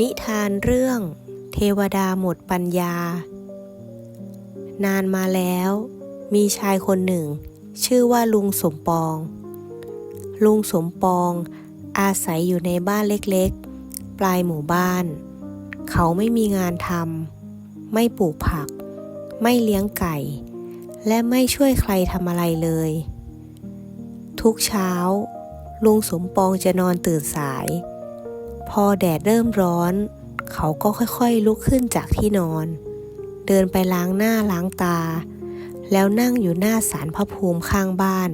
นิทานเรื่อง เทวดาหมดปัญญา นานมาแล้ว มีชายคนหนึ่ง ชื่อว่าลุงสมปอง ลุงสมปอง อาศัยอยู่ในบ้านเล็กๆ ปลายหมู่บ้าน เขาไม่มีงานทำไม่ปลูกผัก ไม่เลี้ยงไก่ และไม่ช่วยใครทำอะไรเลย ทุกเช้า ลุงสมปองจะนอนตื่นสาย พอแดดเริ่มร้อน เขาก็ค่อยๆลุกขึ้นจากที่นอน เดินไปล้างหน้าล้างตา แล้วนั่งอยู่หน้าศาลพระภูมิข้างบ้าน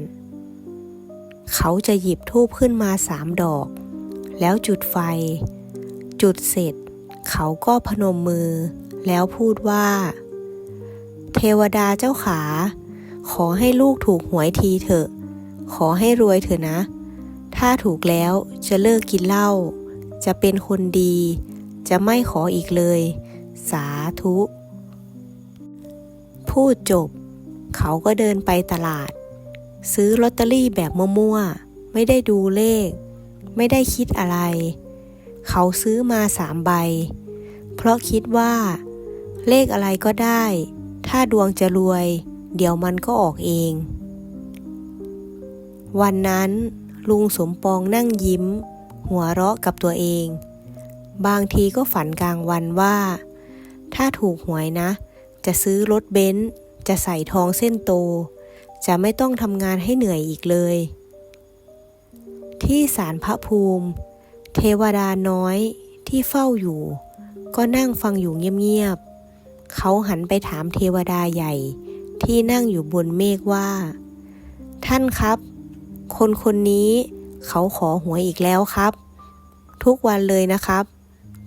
เขาจะหยิบธูปขึ้นมาสามดอก แล้วจุดไฟ จุดเสร็จ เขาก็พนมมือ แล้วพูดว่า เทวดาเจ้าขา ขอให้ลูกถูกหวยทีเถอะ ขอให้รวยเถอะนะ ถ้าถูกแล้วจะเลิกกินเหล้า จะเป็นคนดี จะไม่ขออีกเลย สาธุ พูดจบ เขาก็เดินไปตลาด ซื้อลอตเตอรี่แบบมั่วๆ ไม่ได้ดูเลข ไม่ได้คิดอะไร เขาซื้อมาสามใบ เพราะคิดว่า เลขอะไรก็ได้ ถ้าดวงจะรวย เดี๋ยวมันก็ออกเอง วันนั้นลุงสมปองนั่งยิ้ม หัวเราะกับตัวเอง บางทีก็ฝันกลางวันว่า ถ้าถูกหวยนะ จะซื้อรถเบนซ์จะใส่ทองเส้นโต จะไม่ต้องทำงานให้เหนื่อยอีกเลย ที่ศาลพระภูมิ เทวดาน้อยที่เฝ้าอยู่ ก็นั่งฟังอยู่เงียบๆเขาหันไปถามเทวดาใหญ่ที่นั่งอยู่บนเมฆว่า ท่านครับ คนคนนี้ เขาขอหวยอีกแล้วครับ ทุกวันเลยนะครับ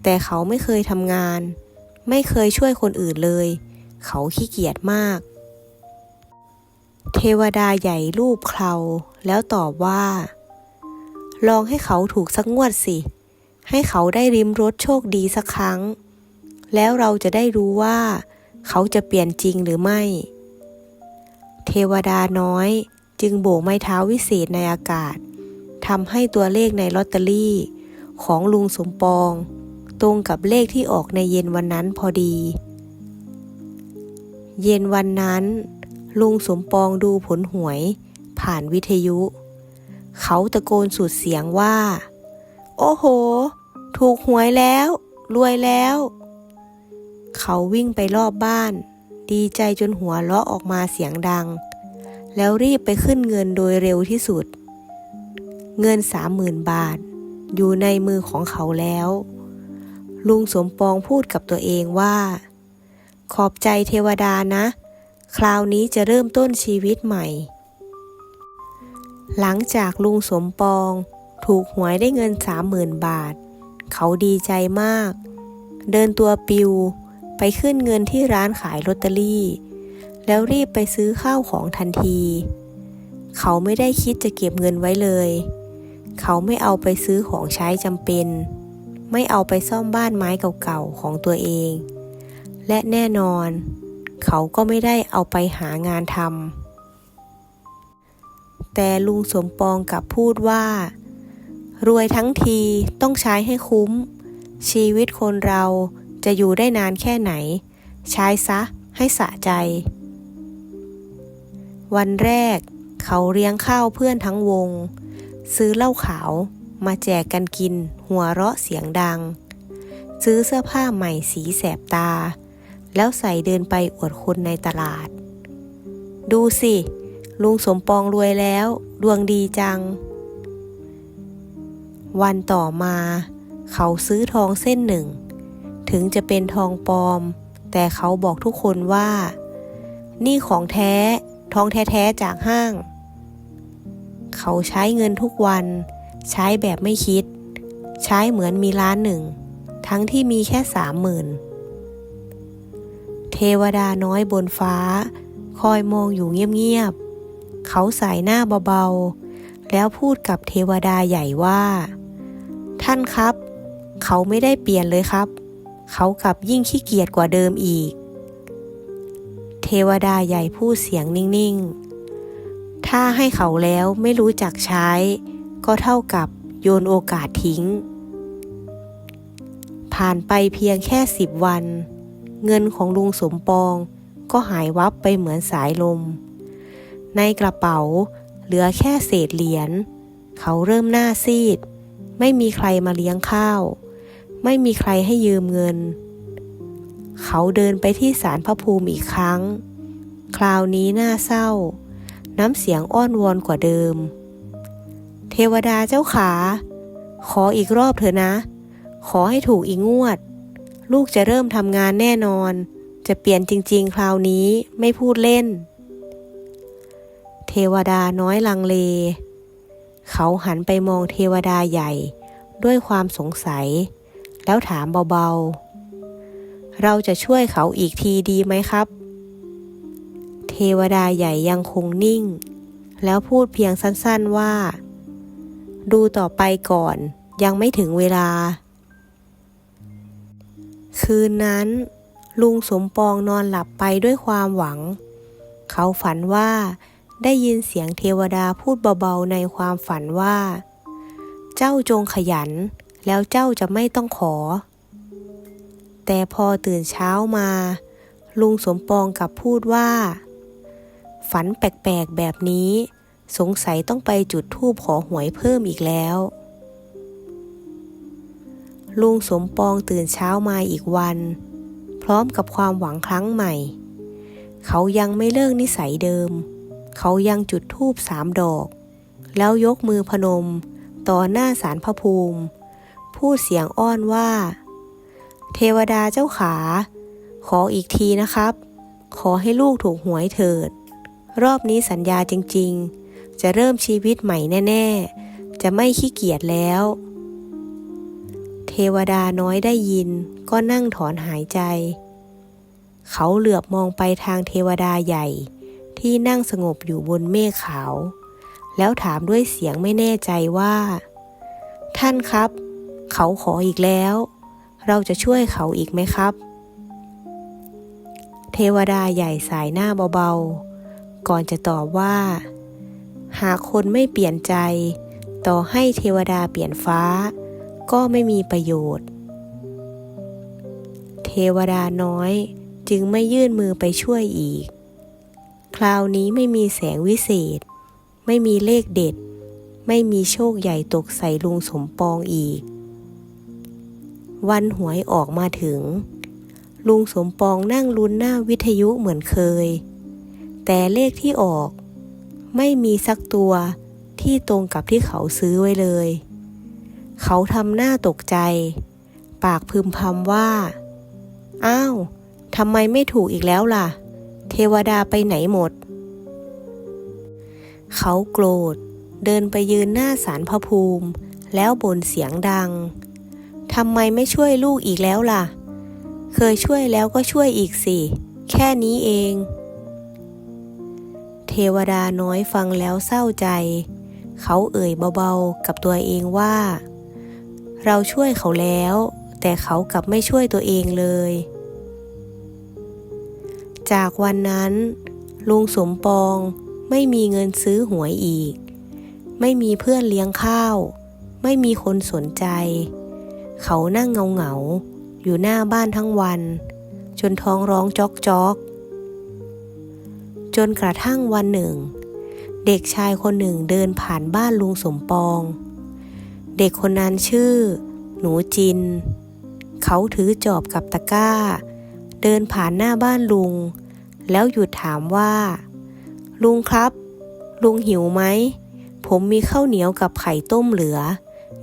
แต่เขาไม่เคยทำงาน ไม่เคยช่วยคนอื่นเลย เขาขี้เกียจมาก เทวดาใหญ่รูปเคราแล้วตอบว่า ลองให้เขาถูกสักงวดสิ ให้เขาได้ริมรถโชคดีสักครั้ง แล้วเราจะได้รู้ว่า เขาจะเปลี่ยนจริงหรือไม่ เทวดาน้อยจึงโบกไม้เท้าวิเศษในอากาศ ทำให้ตัวเลขในลอตเตอรี่ ของลุงสมปอง ตรงกับเลขที่ออกในเย็นวันนั้นพอดี เย็นวันนั้น ลุงสมปองดูผลหวย ผ่านวิทยุ เขาตะโกนสุดเสียงว่า โอ้โห ถูกหวยแล้ว รวยแล้ว เขาวิ่งไปรอบบ้าน ดีใจจนหัวเราะออกมาเสียงดัง แล้วรีบไปขึ้นเงินโดยเร็วที่สุด เงินสามหมื่นบาท อยู่ในมือของเขาแล้ว ลุงสมปองพูดกับตัวเองว่า ขอบใจเทวดานะ คราวนี้จะเริ่มต้นชีวิตใหม่ หลังจากลุงสมปองถูกหวยได้เงินสามหมื่นบาท เขาดีใจมาก เดินตัวปิวไปขึ้นเงินที่ร้านขายลอตเตอรี่ แล้วรีบไปซื้อข้าวของทันที เขาไม่ได้คิดจะเก็บเงินไว้เลย เขาไม่เอาไปซื้อของใช้จำเป็น ไม่เอาไปซ่อมบ้านไม้เก่าๆของตัวเอง และแน่นอน เขาก็ไม่ได้เอาไปหางานทำแต่ลุงสมปองกลับพูดว่า รวยทั้งทีต้องใช้ให้คุ้ม ชีวิตคนเราจะอยู่ได้นานแค่ไหน ใช้ซะให้สะใจ วันแรกเขาเลี้ยงข้าวเพื่อนทั้งวง ซื้อเหล้าขาว มาแจกกันกิน หัวเราะเสียงดัง ซื้อเสื้อผ้าใหม่สีแสบตา แล้วใส่เดินไปอวดคนในตลาด ดูสิ ลุงสมปองรวยแล้ว ดวงดีจัง วันต่อมา เขาซื้อทองเส้นหนึ่ง ถึงจะเป็นทองปลอม แต่เขาบอกทุกคนว่า นี่ของแท้ ทองแท้ๆจากห้าง เขาใช้เงินทุกวัน ใช้แบบไม่คิด ใช้เหมือนมีล้านหนึ่ง ทั้งที่มีแค่สามหมื่นเทวดาน้อยบนฟ้า คอยมองอยู่เงียบๆ เขาใส่หน้าเบาๆ แล้วพูดกับเทวดาใหญ่ว่า ท่านครับ เขาไม่ได้เปลี่ยนเลยครับ เขากลับยิ่งขี้เกียจกว่าเดิมอีก เทวดาใหญ่พูดเสียงนิ่งๆ ถ้าให้เขาแล้วไม่รู้จักใช้ ก็เท่ากับโยนโอกาสทิ้ง ผ่านไปเพียงแค่สิบวัน เงินของลุงสมปองก็หายวับไปเหมือนสายลม ในกระเป๋าเหลือแค่เศษเหรียญ เขาเริ่มหน้าซีด ไม่มีใครมาเลี้ยงข้าว ไม่มีใครให้ยืมเงิน เขาเดินไปที่ศาลพระภูมิอีกครั้ง คราวนี้น่าเศร้า น้ำเสียงอ้อนวอนกว่าเดิม เทวดาเจ้าขา ขออีกรอบเถอะนะ ขอให้ถูกอีกงวด ลูกจะเริ่มทำงานแน่นอน จะเปลี่ยนจริง ๆ คราวนี้ไม่พูดเล่น เทวดาน้อยลังเล เขาหันไปมองเทวดาใหญ่ด้วยความสงสัย แล้วถามเบาๆ เราจะช่วยเขาอีกทีดีไหมครับ เทวดาใหญ่ยังคงนิ่ง แล้วพูดเพียงสั้นๆว่า ดูต่อไปก่อนยังไม่ถึงเวลา คืนนั้น ลุงสมปองนอนหลับไปด้วยความหวัง เขาฝันว่าได้ยินเสียงเทวดาพูดเบาๆในความฝันว่า เจ้าจงขยัน แล้วเจ้าจะไม่ต้องขอ แต่พอตื่นเช้ามา ลุงสมปองกลับพูดว่า ฝันแปลกๆแบบนี้ สงสัยต้องไปจุดธูปขอหวยเพิ่มอีกแล้ว ลุงสมปองตื่นเช้ามาอีกวัน พร้อมกับความหวังครั้งใหม่ เขายังไม่เลิกนิสัยเดิม เขายังจุดธูปสามดอก แล้วยกมือพนม ต่อหน้าสารพระภูมิ พูดเสียงอ้อนว่า เทวดาเจ้าขา ขออีกทีนะครับ ขอให้ลูกถูกหวยเถิด รอบนี้สัญญาจริงๆ จะเริ่มชีวิตใหม่แน่ ๆ จะไม่ขี้เกียจแล้ว เทวดาน้อยได้ยินก็นั่งถอนหายใจ เขาเหลือบมองไปทางเทวดาใหญ่ที่นั่งสงบอยู่บนเมฆขาว แล้วถามด้วยเสียงไม่แน่ใจว่า ท่านครับ เขาขออีกแล้ว เราจะช่วยเขาอีกไหมครับ เทวดาใหญ่สายหน้าเบาๆ ก่อนจะตอบว่า หากคนไม่เปลี่ยนใจ ต่อให้เทวดาเปลี่ยนฟ้า ก็ไม่มีประโยชน์ เทวดาน้อยจึงไม่ยื่นมือไปช่วยอีก คราวนี้ไม่มีแสงวิเศษ ไม่มีเลขเด็ด ไม่มีโชคใหญ่ตกใส่ลุงสมปองอีก วันหวยออกมาถึง ลุงสมปองนั่งลุ้นหน้าวิทยุเหมือนเคย แต่เลขที่ออก ไม่มีสักตัวที่ตรงกับที่เขาซื้อไว้เลย เขาทำหน้าตกใจ ปากพึมพำว่า อ้าวทำไมไม่ถูกอีกแล้วล่ะ เทวดาไปไหนหมด เขาโกรธ เดินไปยืนหน้าศาลพระภูมิ แล้วบ่นเสียงดังทำไมไม่ช่วยลูกอีกแล้วล่ะ เคยช่วยแล้วก็ช่วยอีกสิ แค่นี้เอง เทวดาน้อยฟังแล้วเศร้าใจ เขาเอ่ยเบาๆกับตัวเองว่า เราช่วยเขาแล้ว แต่เขากลับไม่ช่วยตัวเองเลย จากวันนั้น ลุงสมปองไม่มีเงินซื้อหวยอีก ไม่มีเพื่อนเลี้ยงข้าว ไม่มีคนสนใจ เขานั่งเงาเงาๆอยู่หน้าบ้านทั้งวัน จนท้องร้องจอกจอก จนกระทั่งวันหนึ่ง เด็กชายคนหนึ่งเดินผ่านบ้านลุงสมปอง เด็กคนนั้นชื่อ หนูจิน เขาถือจอบกับตะกร้า เดินผ่านหน้าบ้านลุง แล้วหยุดถามว่า ลุงครับ ลุงหิวไหม ผมมีข้าวเหนียวกับไข่ต้มเหลือ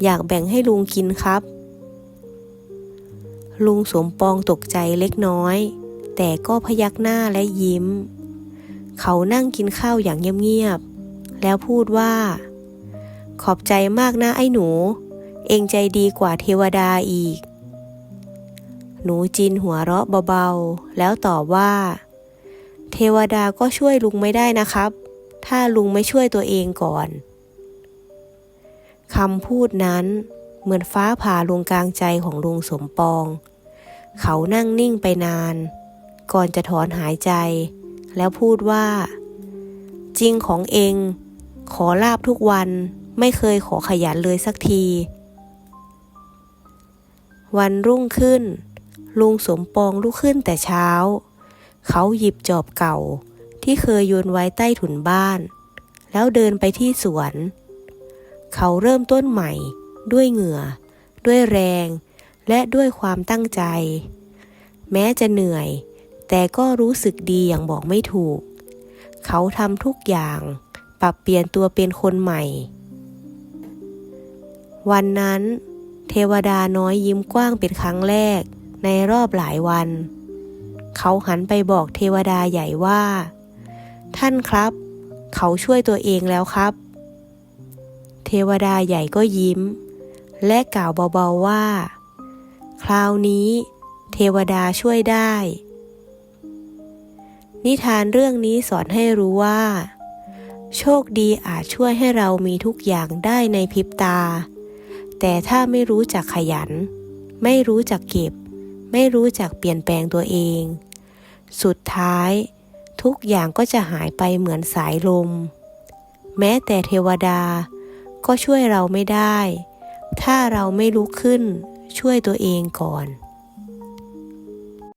อยากแบ่งให้ลุงกินครับ ลุงสมปองตกใจเล็กน้อย แต่ก็พยักหน้าและยิ้ม เขานั่งกินข้าวอย่างเงียบๆ แล้วพูดว่า ขอบใจมากนะไอ้หนู เองใจดีกว่าเทวดาอีก หนูจินหัวเราะเบาๆ แล้วตอบว่า เทวดาก็ช่วยลุงไม่ได้นะครับ ถ้าลุงไม่ช่วยตัวเองก่อนคำพูดนั้นเหมือนฟ้าผ่าลงกลางใจของลุงสมปอง เขานั่งนิ่งไปนาน ก่อนจะถอนหายใจ แล้วพูดว่า จริงของเอง ขอลาบทุกวันไม่เคยขอขยันเลยสักที วันรุ่งขึ้น ลุงสมปองลุกขึ้นแต่เช้า เขาหยิบจอบเก่าที่เคยโยนไว้ใต้ถุนบ้าน แล้วเดินไปที่สวน เขาเริ่มต้นใหม่ ด้วยเหงื่อ ด้วยแรง และด้วยความตั้งใจ แม้จะเหนื่อย แต่ก็รู้สึกดีอย่างบอกไม่ถูก เขาทำทุกอย่าง ปรับเปลี่ยนตัวเป็นคนใหม่ วันนั้น เทวดาน้อยยิ้มกว้างเป็นครั้งแรก ในรอบหลายวัน เขาหันไปบอกเทวดาใหญ่ว่า ท่านครับ เขาช่วยตัวเองแล้วครับ เทวดาใหญ่ก็ยิ้ม และกล่าวเบาๆว่า คราวนี้ เทวดาช่วยได้ นิทานเรื่องนี้สอนให้รู้ว่า โชคดีอาจช่วยให้เรามีทุกอย่างได้ในพริบตา แต่ถ้าไม่รู้จักขยัน ไม่รู้จักเก็บ ไม่รู้จักเปลี่ยนแปลงตัวเอง สุดท้าย ทุกอย่างก็จะหายไปเหมือนสายลม แม้แต่เทวดาก็ช่วยเราไม่ได้ ถ้าเราไม่ลุกขึ้นช่วยตัวเองก่อน